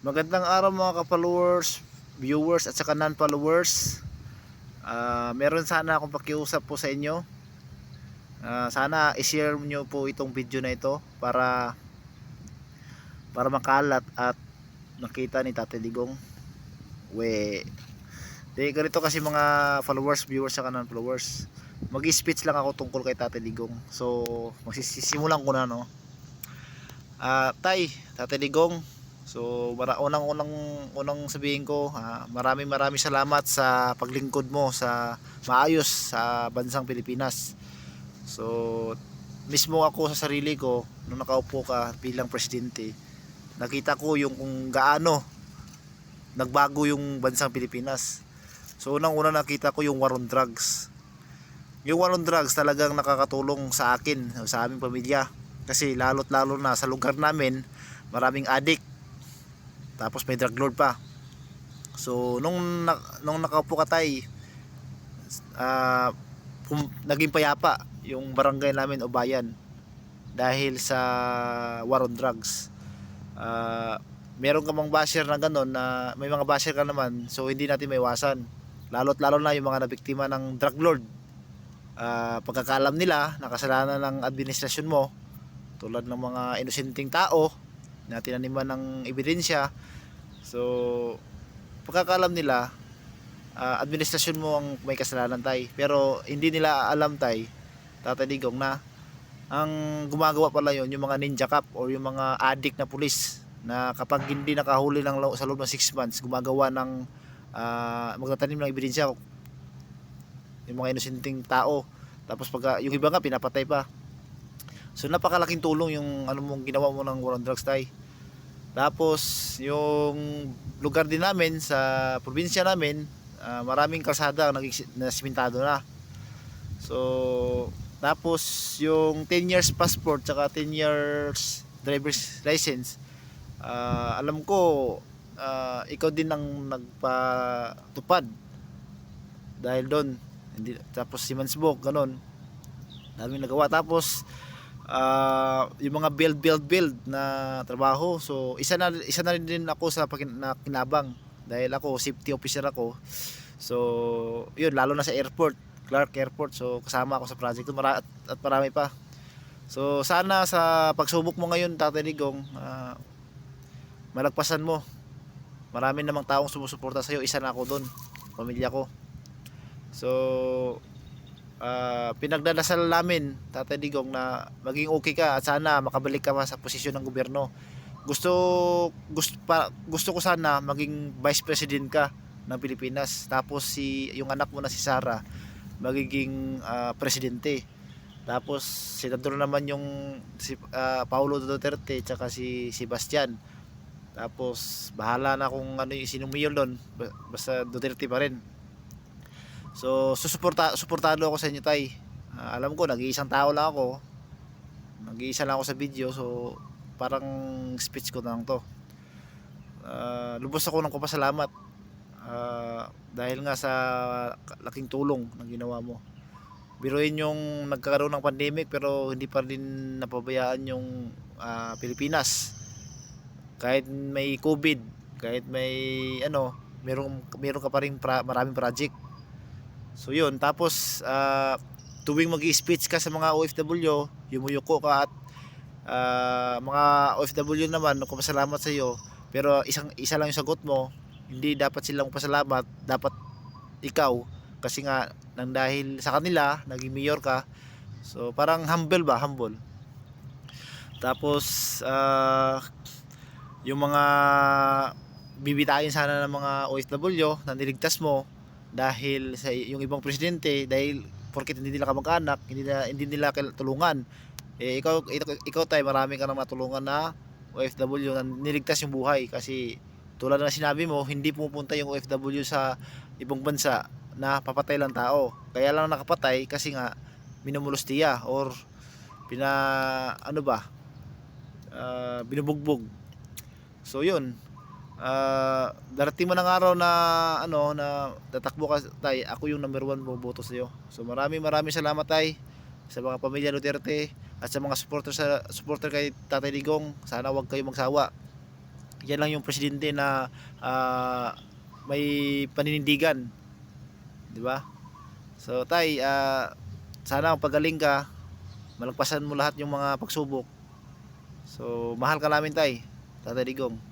Magandang araw mga ka-followers, viewers at saka non-followers. Ah, meron sana akong pakiusap po sa inyo. Ah, sana i-share niyo po itong video na ito para para makalat at nakita ni Tate Digong. We Di ganito kasi mga followers, viewers at non-followers. Mag-speech lang ako tungkol kay Tate Digong. So, magsisimulan ko na no. Ah, tay, Tate Digong, So, mara unang unang sabihin ko, ah, maraming maraming salamat sa paglingkod mo sa maayos sa bansang Pilipinas. So, mismo ako sa sarili ko nung nakaupo ka bilang presidente, nakita ko yung kung gaano nagbago yung bansang Pilipinas. So, unang-una nakita ko yung war on drugs. Yung war on drugs talagang nakakatulong sa akin, sa aming pamilya. Kasi lalo't lalo na sa lugar namin, maraming addict tapos may drug lord pa. So nung na, nung nakaupo ka tay ah, pum- naging payapa yung barangay namin o bayan dahil sa war on drugs. Ah, meron ka mang basher na ganun na may mga basher ka naman so hindi natin maiwasan. Lalo't lalo na yung mga nabiktima ng drug lord. Ah, pagkakalam nila nakasalanan ng administrasyon mo tulad ng mga inosenteng tao na tinaniman ng ebidensya. So, pagkakalam nila, ah, administrasyon mo ang may kasalanan tay. Pero hindi nila alam tay, Tatay Digong na ang gumagawa pala yon yung mga ninja cop or yung mga addict na pulis na kapag hindi nakahuli ng sa loob ng 6 months gumagawa ng ah, magtatanim ng ebidensya yung mga inosenteng tao. Tapos pag yung iba nga pinapatay pa so napakalaking tulong yung ano mong ginawa mo ng war on drugs tay tapos yung lugar din namin sa probinsya namin, ah, maraming kalsada ang naging na. So tapos yung 10 years passport tsaka 10 years driver's license, ah, alam ko ah, ikaw din ang nagpatupad dahil doon. Hindi, tapos si Mansbok, ganun. Daming nagawa. Tapos ah yung mga build build build na trabaho. So isa na isa na rin din ako sa pakin, dahil ako safety officer ako. So yun lalo na sa airport Clark Airport. So kasama ako sa project Mara- at, at marami pa. So sana sa pagsubok mo ngayon Tatay Ligong ah, malagpasan mo. Marami namang taong sumusuporta sa iyo isa na ako doon pamilya ko. So ah, pinagdadasal namin Tatay Digong na maging okay ka at sana makabalik ka sa posisyon ng gobyerno. Gusto gusto pa, gusto ko sana maging vice president ka ng Pilipinas tapos si yung anak mo na si Sara magiging ah, presidente. Tapos senador naman yung si ah, Paulo Duterte tsaka si Sebastian. Tapos bahala na kung ano yung sinumiyol doon Ba- basta Duterte pa rin. So, susuporta suportado ako sa inyo, Tay. Ah, alam ko, nag-iisang tao lang ako. Nag-iisa lang ako sa video, so parang speech ko na lang to. Ah, lubos ako ng kapasalamat. Ah, dahil nga sa laking tulong na ginawa mo. Biruin yung nagkakaroon ng pandemic pero hindi pa rin napabayaan yung ah, Pilipinas. Kahit may COVID, kahit may ano, meron meron ka pa rin pra, maraming project. So yun, tapos ah, tuwing mag-speech ka sa mga OFW, yumuyuko ka at ah, mga OFW naman, nagpapasalamat sa iyo. Pero isang isa lang yung sagot mo, hindi dapat silang pasalamat, dapat ikaw kasi nga nang dahil sa kanila, naging mayor ka. So parang humble ba, humble. Tapos ah, yung mga bibitayin sana ng mga OFW na niligtas mo dahil sa yung ibang presidente dahil porket hindi nila kamag-anak, hindi nila hindi nila tulungan. Eh ikaw ikaw, tayo marami ka nang matulungan na OFW na niligtas yung buhay kasi tulad ng sinabi mo, hindi pumupunta yung OFW sa ibang bansa na papatay lang tao. Kaya lang nakapatay kasi nga minumulustiya or pina ano ba? ah, binubugbog. So yun, uh, darating man ang araw na ano na tatakbo ka tay ako yung number one boboto sa iyo so marami marami salamat tay sa mga pamilya Duterte at sa mga supporter sa supporter kay Tatay Ligong sana wag kayo magsawa. Yan lang yung presidente na uh, may paninindigan. Di ba? So tay uh, sana pagaling ka malagpasan mo lahat yung mga pagsubok. So mahal ka namin tay Tatay Ligong